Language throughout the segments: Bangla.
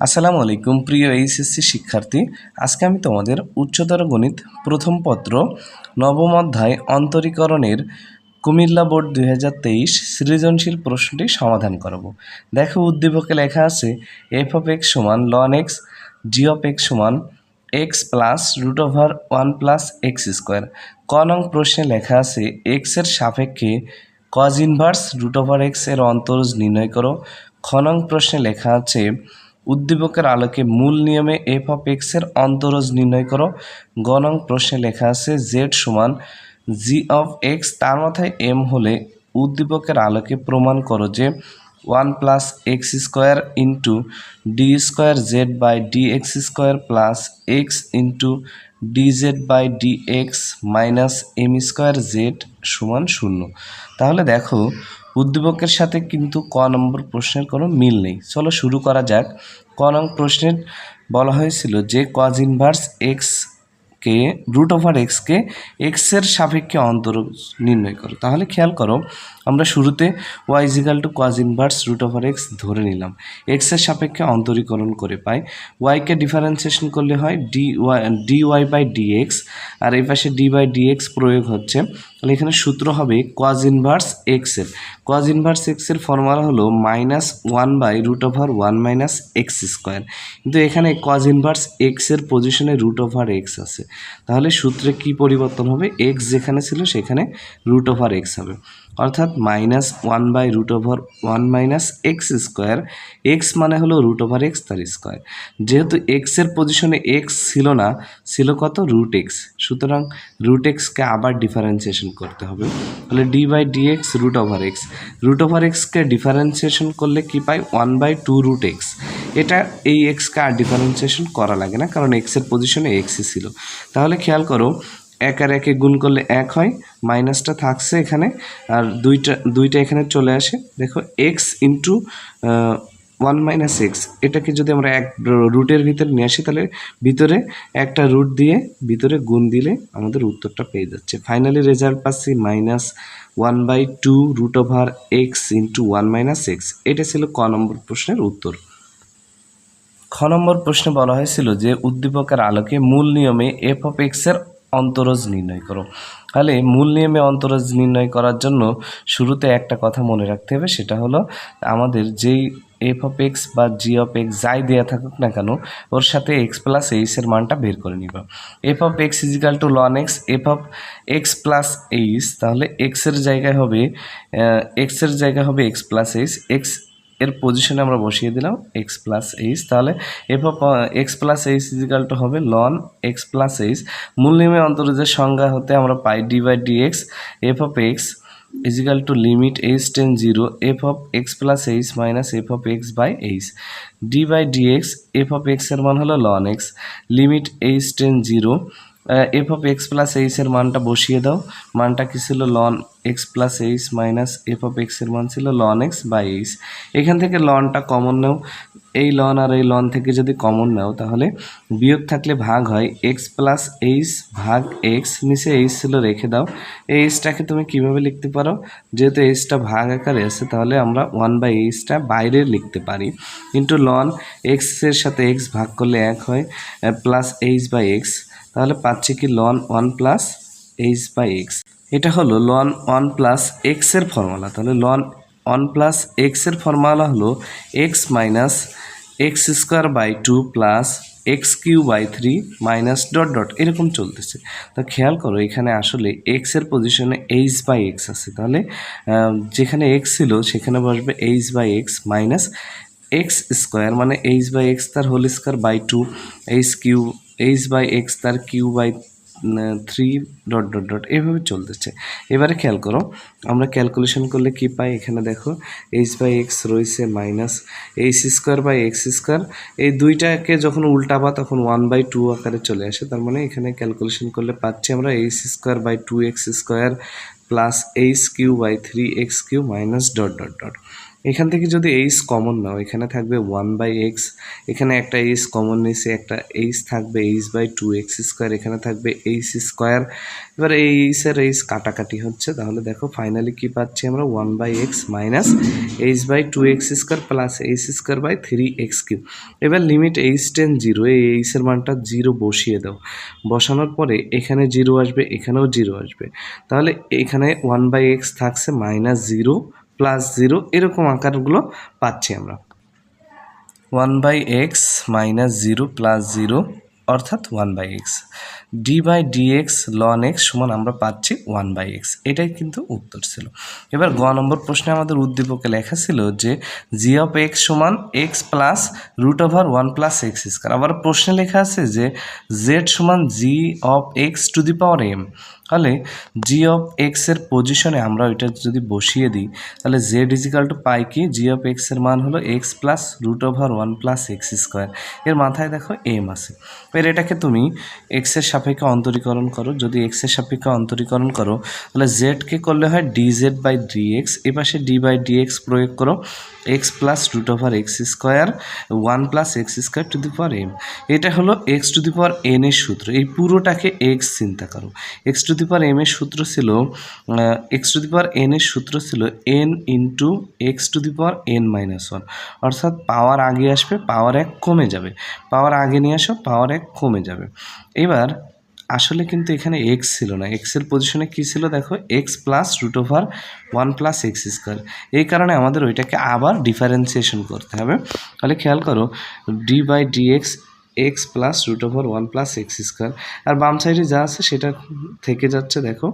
আসসালামু আলাইকুম, প্রিয় এইচএসসি শিক্ষার্থী। আজকে আমি তোমাদের উচ্চতর গণিত প্রথম পত্র নবম অধ্যায় অন্তরীকরণের কুমিল্লা বোর্ড দুই হাজার তেইশ সৃজনশীল প্রশ্নটি সমাধান করব। দেখো উদ্দীপকে লেখা আছে এফ অফ এক্স সমান ln X G of X সমান X plus root over one plus X square ক নং প্রশ্নে লেখা আছে এক্সের সাপেক্ষে কজ ইনভার্স রুট ওভার এক্সের অন্তরজ নির্ণয় করো। খ নং প্রশ্নে লেখা আছে উদ্দীপকের আলোকে মূল নিয়মে এফ অফ এক্সের অন্তরজ নির্ণয় করো। গণং প্রশ্নে লেখা আছে, জেড সমান জি অফ এক্স, তার মাথায় এম হলে উদ্দীপকের আলোকে প্রমাণ করো যে one plus X square into D square Z by D X square plus X into D Z by D X minus M square Z সমান শূন্য। তাহলে দেখো উদ্দীপকের সাথে কিন্তু ক নম্বর প্রশ্নের কোনো মিল নেই। চলো শুরু করা যাক। ক নং প্রশ্নের বলা হয়েছিল যে কজ ইনভার্স এক্স কে রুট ওভার এক্সকে এক্সের সাপেক্ষে অন্তর নির্ণয় করো। তাহলে খেয়াল করো, আমরা শুরুতে Y to cos inverse root over X ধরে নিলাম। এক্সের সাপেক্ষে অন্তরীকরণ করে পাই। ওয়াইকে ডিফারেন্সিয়েশন করলে হয় D Y D Y by D X আর এই পাশে ডি বাই ডি এক্স প্রয়োগ হচ্ছে। তাহলে এখানে সূত্র হবে কজ ইনভার্স এক্সের কজ ইনভার্স এক্সের ফর্মুলা হলো minus one by root over one minus X square কিন্তু এখানে কজ ইনভার্স এক্সের পজিশনে রুট ওভার এক্স আছে। তাহলে সূত্রে কি পরিবর্তন হবে? এক্স যেখানে ছিল সেখানে রুট ওভার এক্স হবে। অর্থাৎ minus one by root over one minus X square X মানে হলো রুট ওভার এক্স তার স্কোয়ার যেহেতু এক্সের পজিশনে এক্স ছিল না, ছিল কত? রুট এক্স সুতরাং রুট এক্সকে আবার ডিফারেন্সিয়েশন করতে হবে। তাহলে D by D X root over X root over এক্সকে ডিফারেন্সিয়েশন করলে কি পাই? One by two root X এটা এই এক্সকে আর ডিফারেন্সিয়েশন করা লাগে না, কারণ এক্সের পজিশনে এক্সই ছিল। তাহলে খেয়াল করো এক আর একে গুণ করলে এক হয়, মাইনাসটা থাকছে এখানে, আর দুইটা দুইটা এখানে চলে আসে। দেখো X into one minus X এটাকে যদি আমরা এক রুটের ভিতরে নিয়ে আসি, তাহলে ভিতরে একটা রুট দিয়ে ভিতরে গুণ দিলে আমাদের উত্তরটা পেয়ে যাচ্ছে। ফাইনালি রেজাল্ট পাচ্ছি minus one by two root over X into one minus X এটা ছিল ক নম্বর প্রশ্নের উত্তর। খ নম্বর প্রশ্নে বলা হয়েছিল যে, উদ্দীপকের আলোকে মূল নিয়মে এফ অফ এক্সের অন্তরজ নির্ণয় করো। তাহলে মূল নিয়মে অন্তরজ নির্ণয় করার জন্য শুরুতে একটা কথা মনে রাখতে হবে, সেটা হলো আমাদের যেই এফ অফ এক্স বা জি অফ এক্স যাই দেওয়া থাকুক না কেন, ওর সাথে এক্স প্লাস এইচের মানটা বের করে নিব। F of X is equal to ln X F of X plus H তাহলে এক্সের জায়গায় হবে এক্সের জায়গায় হবে এক্স প্লাস এইচ এক্স এর পজিশনে আমরা বসিয়ে দিলাম এক্স প্লাস এইচ তাহলে F of X plus H equal to হবে লন এক্স প্লাস এইচ মূল নিয়মে অন্তর্জের সংজ্ঞা হতে আমরা পাই D by D X F of X is equal to limit H tends zero F of X plus H minus F of X by H D by D X F of এক্সের মান হলো ln X limit H tends zero F of X plus এইচের মানটা বসিয়ে দাও। মানটা কি ছিল? Ln X plus H minus F of এক্সের মান ছিল লন এক্স বাই এইচ এখান থেকে লনটা কমন নাও। এই লন আর এই লন থেকে যদি কমন নাও, তাহলে বিয়োগ থাকলে ভাগ হয় এক্স প্লাস এইচ ভাগ এক্স নিচে এইচ ছিল, রেখে দাও। এই এইচটাকে তুমি কীভাবে লিখতে পারো? যেহেতু এইচটা ভাগ আকারে আছে, তাহলে আমরা ওয়ান বাই এইচটা বাইরে লিখতে পারি। কিন্তু লন এক্সের সাথে এক্স ভাগ করলে এক হয় প্লাস এইচ বাই এক্স তাহলে পাচ্ছি কি ln one plus H by X এটা হলো লন ওয়ান প্লাস এক্সের ফর্মুলা তাহলে লন ওয়ান প্লাস এক্সের ফর্মুলা হলো X minus X square by two plus X cube by three minus dot dot এরকম চলতেছে। তো খেয়াল করো, এখানে আসলে এক্সের পজিশনে এইচ বাই এক্স আছে। তাহলে যেখানে এক্স ছিল, সেখানে বসবে H by X minus X square মানে এইচ বাই এক্স তার whole square by two H cube H by X তার cube by three dot dot dot এভাবে চলতেছে। এবারে খেয়াল করো, আমরা ক্যালকুলেশন করলে কি পাই? এখানে দেখো এইচ বাই এক্স রয়েছে minus H square by X square এই দুইটাকে যখন উল্টাবা, তখন ওয়ান বাই টু আকারে চলে আসে। তার মানে এখানে ক্যালকুলেশন করলে পাচ্ছি আমরা H square by two X square plus H cube by three X cube minus dot dot dot এখান থেকে যদি এইচ কমন নাও, এখানে থাকবে ওয়ান বাই এক্স এখানে একটা এইচ কমন নিয়েছে, একটা এইচ থাকবে H by two X square এখানে থাকবে এইচ স্কোয়ার এবার এই এইচের এইচ কাটাকাটি হচ্ছে, তাহলে দেখো ফাইনালি কি পাচ্ছি আমরা? One by X minus H by two X square plus H square by three X cube এবার লিমিট এইচ টেন জিরো এই এইচের মানটা জিরো বসিয়ে দাও। বসানোর পরে এখানে জিরো আসবে, এখানেও জিরো আসবে। তাহলে এখানে ওয়ান বাই এক্স থাকছে মাইনাস জিরো প্লাস জিরো এরকম আকারগুলো পাচ্ছি আমরা। One by X minus zero plus zero অর্থাৎ one by X D by D X ln X সমান আমরা পাচ্ছি ওয়ান বাই এক্স এটাই কিন্তু উত্তর ছিল। এবার গ নম্বর প্রশ্নে আমাদের উদ্দীপকে লেখা ছিল যে জি অফ এক্স সমান X plus root over one plus X square আবার প্রশ্নে লেখা আছে যে জেড সমান G of X to the power M তাহলে জি অফ এক্সের পজিশনে আমরা ওইটা যদি বসিয়ে দিই, তাহলে জেড ইজিক্যাল টু পাই কি? জি অফ এক্সের মান হলো X plus root over one plus X square এর মাথায় দেখো এম আছে। এর এটাকে তুমি এক্সের সাপেক্ষে অন্তরীকরণ করো। যদি এক্সের সাপেক্ষে অন্তরীকরণ করো, তাহলে জেডকে করলে হয় D Z by D X এ পাশে ডি বাই ডি এক্স প্রয়োগ করো। X plus root over X square one plus X square to the power M এটা হলো X to the power N এর সূত্র। এই পুরোটাকে এক্স চিন্তা করো। X to the power M এর সূত্র ছিল X to the power N এর সূত্র ছিল N into X to the power N minus one অর্থাৎ পাওয়ার আগে আসবে পাওয়ার এক কমে যাবে। পাওয়ার আগে নিয়ে আসো পাওয়ার এক কমে যাবে। এবার, আসলে কিন্তু এখানে এক্স ছিল না। এক্সের পজিশনে কী ছিল দেখো? X plus root over one plus X square এই কারণে আমাদের ওইটাকে আবার ডিফারেন্সিয়েশন করতে হবে। তাহলে খেয়াল করো D by D X X plus root over one plus X square আর বাম সাইডে যা আছে সেটা থেকে যাচ্ছে, দেখো,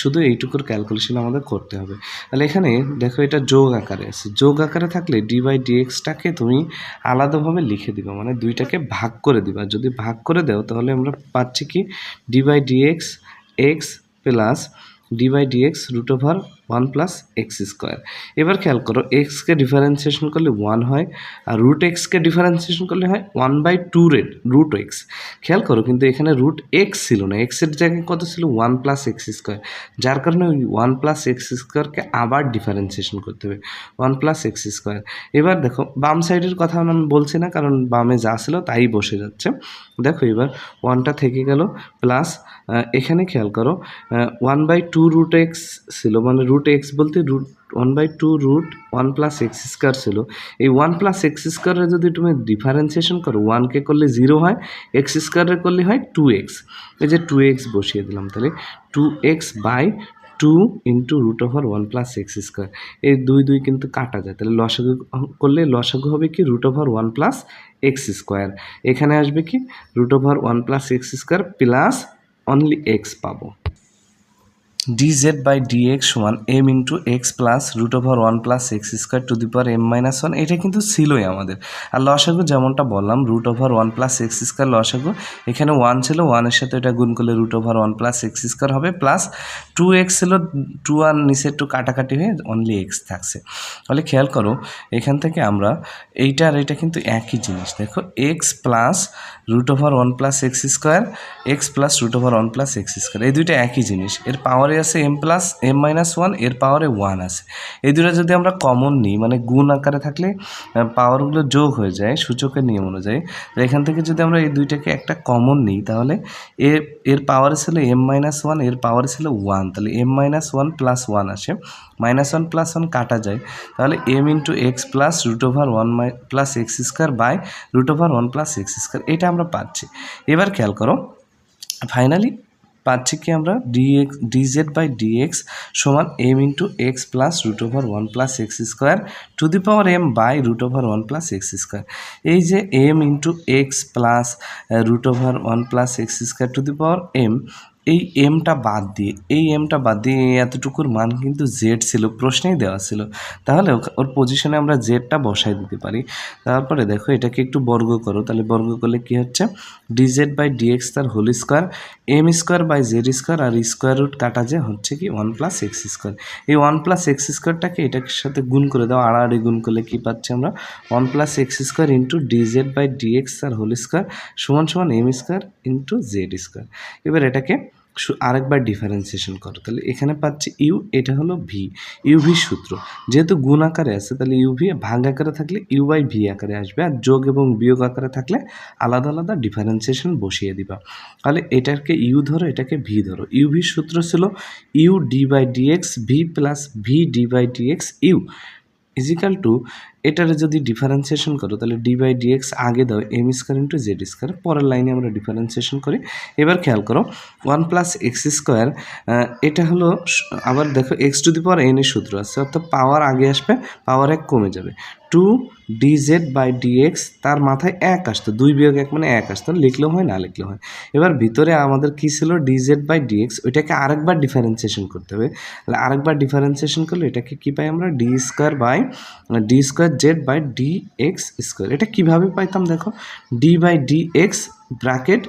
শুধু এইটুকুর ক্যালকুলেশন আমাদের করতে হবে। তাহলে এখানে দেখো এটা যোগ আকারে আছে। যোগ আকারে থাকলে ডি বাই ডি এক্সটাকে তুমি আলাদাভাবে লিখে দিবা মানে দুইটাকে ভাগ করে দিবা। যদি ভাগ করে দাও, তাহলে আমরা পাচ্ছি কি? D by D X X plus D by D X root over one plus X square এবার খেয়াল করো এক্সকে ডিফারেন্সিয়েশন করলে ওয়ান হয়, আর রুট এক্সকে ডিফারেন্সিয়েশন করলে হয় one by two root root X খেয়াল করো, কিন্তু এখানে রুট এক্স ছিল না এক্সের জায়গায় কত ছিল? ওয়ান প্লাস এক্স স্কোয়ার যার কারণে ওই ওয়ান প্লাস এক্স স্কোয়ারকে আবার ডিফারেন্সিয়েশন করতে হবে ওয়ান প্লাস এক্স স্কোয়ার এবার দেখো, বাম সাইডের কথা আমি বলছি না, কারণ বামে যা ছিল তাই বসে যাচ্ছে। দেখো এবার ওয়ানটা থেকে গেল প্লাস এখানে খেয়াল করো one by two root X ছিল মানে রুট এক্স বলতে root one by two root one plus X square ছিল। এই ওয়ান প্লাস এক্স স্কোয়ারে যদি তুমি ডিফারেন্সিয়েশন করো ওয়ানকে করলে জিরো হয় এক্স স্কোয়ারে করলে হয় টু এক্স এই যে টু এক্স বসিয়ে দিলাম তাহলে two X by two into root over one plus X square এই দুই দুই কিন্তু কাটা যায়, তাহলে লসাগু করলে লসাগু হবে কি root over one plus X square এখানে আসবে কি root over one plus X square plus only X পাবো। D Z by D X সমান M into X plus root over one plus X square to the power M minus one এটা কিন্তু ছিলই আমাদের। আর লসাগু যেমনটা বললাম root over one plus X square লসাগু, এখানে ওয়ান ছিল ওয়ানের সাথে এটা গুণ করলে root over one plus X square হবে প্লাস টু এক্স ছিল টু আর নিচে একটু কাটাকাটি হয়ে অনলি এক্স থাকছে। তাহলে খেয়াল করো, এখান থেকে আমরা এইটা আর এটা কিন্তু একই জিনিস। দেখো X plus root over one plus X square X plus root over one plus X square এই দুইটা একই জিনিস। এর পাওয়ারে আছে এম প্লাস এম মাইনাস ওয়ানের পাওয়ারে ওয়ান আছে। এই দুটো যদি আমরা কমন নিই মানে গুণ আকারে থাকলে পাওয়ারগুলো যোগ হয়ে যায় সূচকের নিয়ম অনুযায়ী, তো এখান থেকে যদি আমরা এই দুইটাকে একটা কমন নিই, তাহলে এ, এর পাওয়ারে ছিল এম মাইনাস ওয়ানের পাওয়ারে ছিল ওয়ান তাহলে M minus one plus one আসে। মাইনাস ওয়ান প্লাস ওয়ান কাটা যায়, তাহলে M into X plus root over one my plus X square by root over one plus X square এটা আমরা পাচ্ছি। এবার খেয়াল করো ফাইনালি পাচ্ছি কি আমরা? D X D Z by D X সমান M into X plus root over one plus X square to the power M by root over one plus X square এই যে M into X plus root over one plus X square to the power M এই এমটা বাদ দিয়ে, এই এমটা বাদ দিয়ে এতটুকুর মান কিন্তু জেড ছিল, প্রশ্নেই দেওয়া ছিল। তাহলে ওর পজিশনে আমরা জেডটা বসাই দিতে পারি। তারপরে দেখো এটাকে একটু বর্গ করো, তাহলে বর্গ করলে কি হচ্ছে? D Z by D X তার whole square M square by Z square R square root কাটা যে হচ্ছে কি ওয়ান প্লাস এক্স স্কোয়ার এই ওয়ান প্লাস এক্স স্কোয়ারটাকে এটার সাথে গুণ করে দাও, আড়াআড়ি গুণ করলে কি পাচ্ছি আমরা? One plus x square into dz by dx তার হোল স্কোয়ার সমান সমান m square into z square এবার এটাকে আরেকবার ডিফারেন্সিয়েশন করো। তাহলে এখানে পাচ্ছি ইউ এটা হলো ভি ইউভি সূত্র। যেহেতু গুণ আকারে আছে, তাহলে ইউভি ভাগ আকারে থাকলে ইউ বাই ভি আকারে আসবে আর যোগ এবং বিয়োগ আকারে থাকলে আলাদা আলাদা ডিফারেন্সিয়েশন বসিয়ে দিবা। তাহলে এটাকে ইউ ধরো, এটাকে ভি ধরো। ইউভি সূত্র ছিল u d by dx v plus v d by dx u equal to এটার যদি ডিফারেন্সিয়েশন করো, তাহলে ডি বাই ডিএক্স আগে দাও m square into z square পরের লাইনে আমরা ডিফারেন্সিয়েশন করি। এবার খেয়াল করো ওয়ান প্লাস এক্স স্কোয়ার এটা হলো, আবার দেখো x to the power n এর সূত্র আছে, অর্থাৎ পাওয়ার আগে আসবে পাওয়ার এক কমে যাবে। টু ডিজেড বাই ডিএক্স তার মাথায় এক আসতো, দুই বিয়োগ এক মানে এক আসতো, লিখলেও হয় না লিখলেও হয়। এবার ভিতরে আমাদের কি ছিল? ডিজেড বাই ডিএক্স ওইটাকে আরেকবার ডিফারেন্সিয়েশন করতে হবে। তাহলে আরেকবার ডিফারেন্সিয়েশন করলে এটাকে কি পাই আমরা? D square by, d square z by d x square. এটা কীভাবে পাইতাম দেখো? D by d x bracket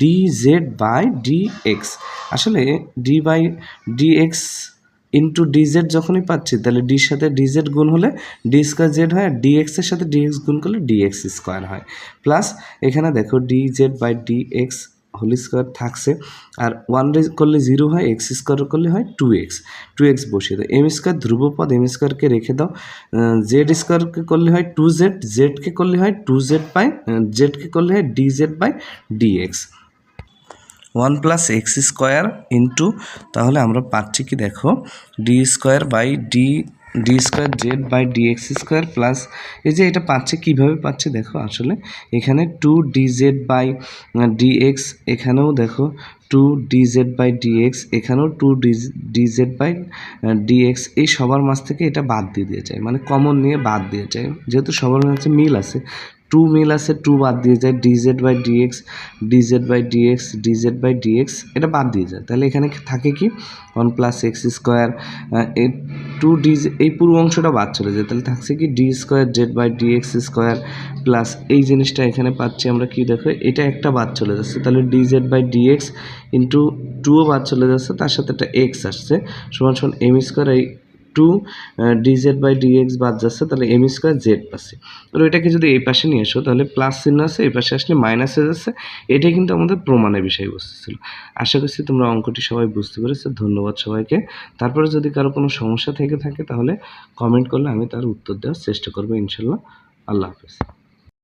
d z by d x. আসলে d by d x into dz যখনই পাচ্ছি, তাহলে ডির সাথে ডিজেড গুণ হলে ডি স্কোয়ার জেড হয় আর ডিএক্স এর সাথে ডিএক্স গুণ করলে ডিএক্স স্কোয়ার হয়। প্লাস এখানে দেখো d z by d x whole square থাকছে আর ওয়ান রে করলে জিরো হয় এক্স স্কোয়ার করলে হয় টু এক্স টু এক্স বসিয়ে দাও। এম স্কোয়ার ধ্রুবপদ এম স্কোয়ারকে রেখে দাও। জেড স্কোয়ারকে করলে হয় টু জেড জেডকে করলে হয় টু জেড বাই জেডকে করলে হয় d z by d x one plus x square into, তাহলে আমরা পাচ্ছি কি দেখো, d square by d d square z by d x square plus, এই যে এটা পাচ্ছে কীভাবে পাচ্ছে দেখো আসলে, এখানে two d z by d x, এখানেও দেখো two d z by d x এখানেও two d d z by d x এই সবার মাঝ থেকে এটা বাদ দিয়ে দিয়ে যায় মানে কমন নিয়ে বাদ দিয়ে যায়। যেহেতু সবার মাঝে মিল আছে টু মিল আছে টু বাদ দিয়ে যায় dz by dx dz by dx dz by dx এটা বাদ দিয়ে যায়। তাহলে এখানে থাকে কি? One plus x square two d এই পুরো অংশটা বাদ চলে যায়। তাহলে থাকছে কি? D square z by dx square plus এই জিনিসটা এখানে পাচ্ছি আমরা কি দেখো? এটা একটা বাদ চলে যাচ্ছে। তাহলে ডিজেড বাই ডিএক্স ইন্টু টুও বাদ চলে যাচ্ছে, তার সাথে একটা এক্স আসছে। সমান সমান এম স্কোয়ার এই টু ডিজেড বাই ডিএক্স বাদ যাচ্ছে, তাহলে এম স্কোয়ার জেড পাচ্ছে। তো এটাকে যদি এই পাশে নিয়ে আসো, তাহলে প্লাস চিহ্ন আছে, এই পাশে আসলে মাইনাস হয়ে যাচ্ছে। এটাই কিন্তু আমাদের প্রমাণের বিষয়বস্তু ছিল। আশা করছি তোমরা অঙ্কটি সবাই বুঝতে পেরেছ, ধন্যবাদ সবাইকে। তারপরে যদি কারও কোনো সমস্যা থেকে থাকে, তাহলে কমেন্ট করলে আমি তার উত্তর দেওয়ার চেষ্টা করব, ইনশাল্লাহ। আল্লাহ হাফেজ।